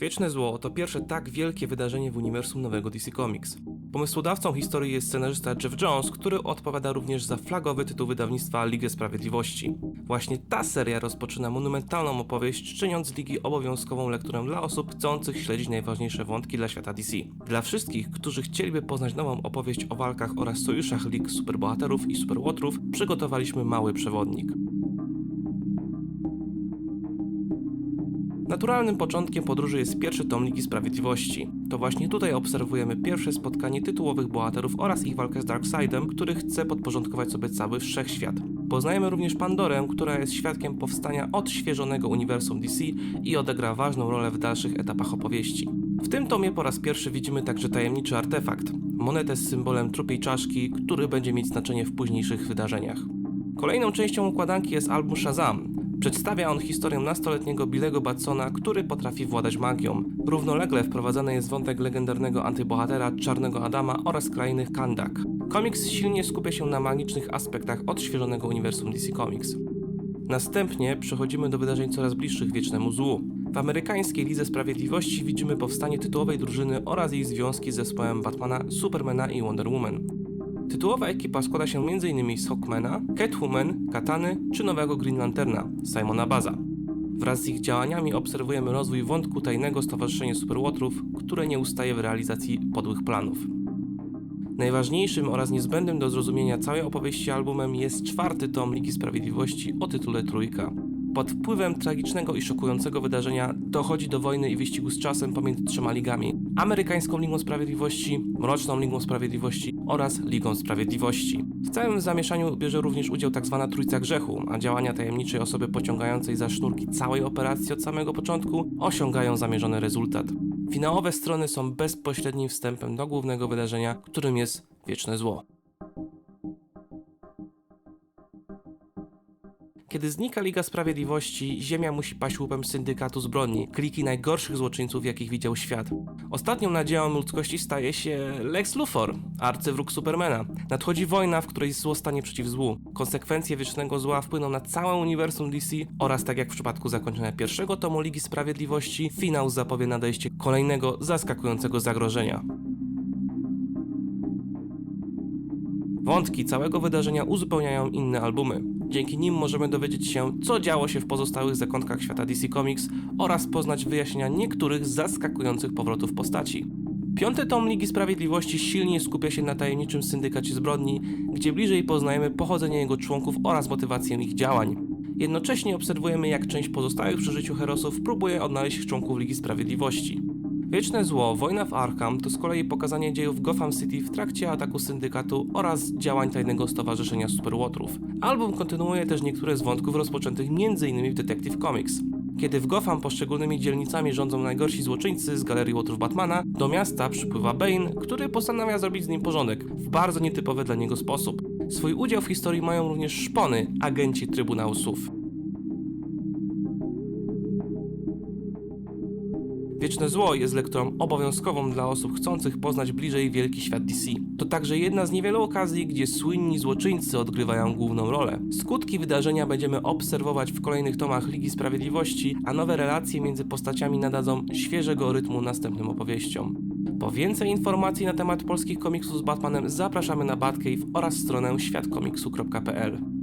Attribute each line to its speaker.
Speaker 1: Wieczne Zło to pierwsze tak wielkie wydarzenie w uniwersum nowego DC Comics. Pomysłodawcą historii jest scenarzysta Jeff Jones, który odpowiada również za flagowy tytuł wydawnictwa Ligę Sprawiedliwości. Właśnie ta seria rozpoczyna monumentalną opowieść, czyniąc Ligi obowiązkową lekturę dla osób chcących śledzić najważniejsze wątki dla świata DC. Dla wszystkich, którzy chcieliby poznać nową opowieść o walkach oraz sojuszach lig superbohaterów i superłotrów, przygotowaliśmy mały przewodnik. Naturalnym początkiem podróży jest pierwszy tom Ligi Sprawiedliwości. To właśnie tutaj obserwujemy pierwsze spotkanie tytułowych bohaterów oraz ich walkę z Darkseidem, który chce podporządkować sobie cały wszechświat. Poznajemy również Pandorę, która jest świadkiem powstania odświeżonego uniwersum DC i odegra ważną rolę w dalszych etapach opowieści. W tym tomie po raz pierwszy widzimy także tajemniczy artefakt monetę z symbolem trupiej czaszki, który będzie mieć znaczenie w późniejszych wydarzeniach. Kolejną częścią układanki jest album Shazam. Przedstawia on historię nastoletniego Billego Batsona, który potrafi władać magią. Równolegle wprowadzany jest wątek legendarnego antybohatera Czarnego Adama oraz krainy Kandak. Komiks silnie skupia się na magicznych aspektach odświeżonego uniwersum DC Comics. Następnie przechodzimy do wydarzeń coraz bliższych wiecznemu złu. W amerykańskiej Lidze Sprawiedliwości widzimy powstanie tytułowej drużyny oraz jej związki z zespołem Batmana, Supermana i Wonder Woman. Tytułowa ekipa składa się m.in. z Hawkmana, Catwoman, Katany czy nowego Green Lanterna, Simona Baza. Wraz z ich działaniami obserwujemy rozwój wątku tajnego Stowarzyszenia Superłotrów, które nie ustaje w realizacji podłych planów. Najważniejszym oraz niezbędnym do zrozumienia całej opowieści albumem jest czwarty tom Ligi Sprawiedliwości o tytule Trójka. Pod wpływem tragicznego i szokującego wydarzenia dochodzi do wojny i wyścigu z czasem pomiędzy trzema ligami: Amerykańską Ligą Sprawiedliwości, Mroczną Ligą Sprawiedliwości oraz Ligą Sprawiedliwości. W całym zamieszaniu bierze również udział tzw. Trójca Grzechu, a działania tajemniczej osoby pociągającej za sznurki całej operacji od samego początku osiągają zamierzony rezultat. Finałowe strony są bezpośrednim wstępem do głównego wydarzenia, którym jest Wieczne Zło. Kiedy znika Liga Sprawiedliwości, Ziemia musi paść łupem syndykatu zbrodni, kliki najgorszych złoczyńców, jakich widział świat. Ostatnią nadzieją ludzkości staje się Lex Luthor, arcywróg Supermana. Nadchodzi wojna, w której zło stanie przeciw złu. Konsekwencje wiecznego zła wpłyną na całe uniwersum DC oraz tak jak w przypadku zakończenia pierwszego tomu Ligi Sprawiedliwości, finał zapowie nadejście kolejnego zaskakującego zagrożenia. Wątki całego wydarzenia uzupełniają inne albumy. Dzięki nim możemy dowiedzieć się, co działo się w pozostałych zakątkach świata DC Comics oraz poznać wyjaśnienia niektórych zaskakujących powrotów postaci. Piąty tom Ligi Sprawiedliwości silnie skupia się na tajemniczym syndykacie zbrodni, gdzie bliżej poznajemy pochodzenie jego członków oraz motywację ich działań. Jednocześnie obserwujemy, jak część pozostałych przy życiu herosów próbuje odnaleźć członków Ligi Sprawiedliwości. Wieczne Zło, Wojna w Arkham to z kolei pokazanie dziejów Gotham City w trakcie ataku syndykatu oraz działań tajnego stowarzyszenia Superłotrów. Album kontynuuje też niektóre z wątków rozpoczętych m.in. w Detective Comics. Kiedy w Gotham poszczególnymi dzielnicami rządzą najgorsi złoczyńcy z galerii łotrów Batmana, do miasta przypływa Bane, który postanawia zrobić z nim porządek w bardzo nietypowy dla niego sposób. Swój udział w historii mają również szpony, agenci Trybunału SUV. Wieczne Zło jest lekturą obowiązkową dla osób chcących poznać bliżej wielki świat DC. To także jedna z niewielu okazji, gdzie słynni złoczyńcy odgrywają główną rolę. Skutki wydarzenia będziemy obserwować w kolejnych tomach Ligi Sprawiedliwości, a nowe relacje między postaciami nadadzą świeżego rytmu następnym opowieściom. Po więcej informacji na temat polskich komiksów z Batmanem zapraszamy na Batcave oraz stronę światkomiksu.pl.